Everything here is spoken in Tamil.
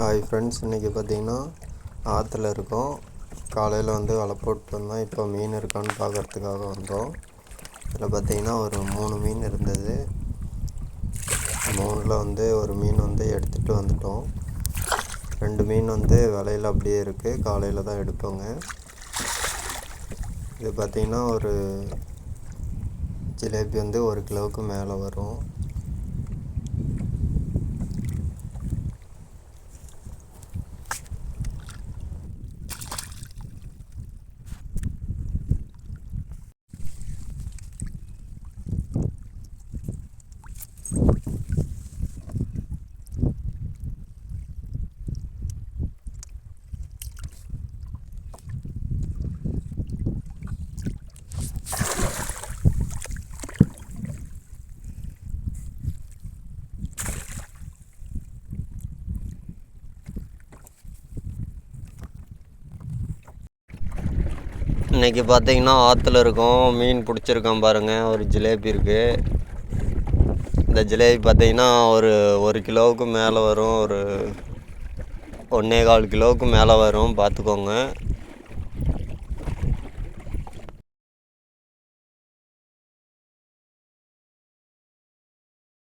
ஹாய் ஃப்ரெண்ட்ஸ் இன்றைக்கி பார்த்தீங்கன்னா ஆற்றுல இருக்கோம். காலையில் வந்து வலை போட்டு வந்தோம். இப்போ மீன் இருக்கான்னு பார்க்கறதுக்காக வந்தோம். இதில் பார்த்தீங்கன்னா ஒரு மூணு மீன் இருந்தது. மூணில் வந்து ஒரு மீன் வந்து எடுத்துகிட்டு வந்துட்டோம். ரெண்டு மீன் வந்து விலையில் அப்படியே இருக்குது காலையில் தான் எடுப்போங்க இது பார்த்தீங்கன்னா ஒரு ஜிலேபி வந்து ஒரு கிலோவுக்கு மேலே வரும். இன்னைக்கு பார்த்தீங்கன்னா ஆற்றுல இருக்கோம். மீன் பிடிச்சிருக்கோம் பாருங்கள் ஒரு ஜிலேபி இருக்குது இந்த ஜிலேபி பார்த்தீங்கன்னா ஒரு ஒரு கிலோவுக்கு மேலே வரும். ஒரு ஒன்றே கால் கிலோவுக்கு மேலே வரும். பார்த்துக்கோங்க.